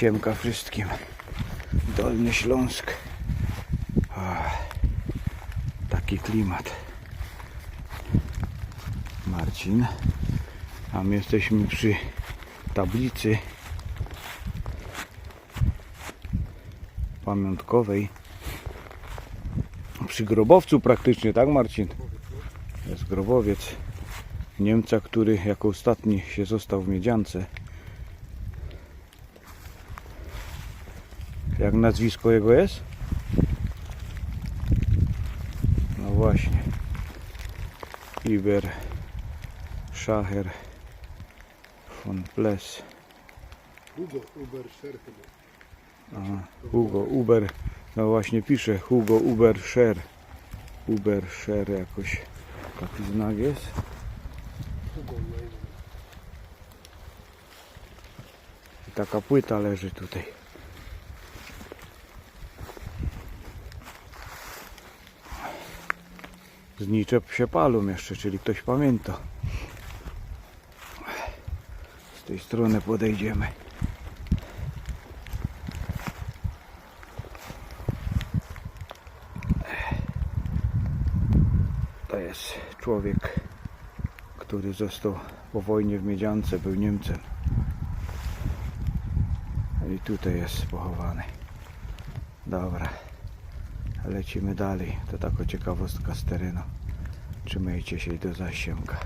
Siemka wszystkim. Dolny Śląsk. Ach, taki klimat. Marcin. A my jesteśmy przy tablicy pamiątkowej. Przy grobowcu praktycznie, tak Marcin? Jest grobowiec Niemca, który jako ostatni się został w Miedziance. Jak nazwisko jego jest? No właśnie. Iber Schacher von Ples. Hugo Uber Sher chyba. Aha, Hugo Uber. No właśnie pisze Hugo Uber Scher. Uber Scher jakoś taki znak jest. I taka płyta leży tutaj. Znicze się palą jeszcze, czyli ktoś pamięta. Z tej strony podejdziemy. To jest człowiek, który został po wojnie w Miedziance, był Niemcem. I tutaj jest pochowany. Dobra. Lecimy dalej. To taka ciekawostka z terenu. Trzymajcie się do zasięga.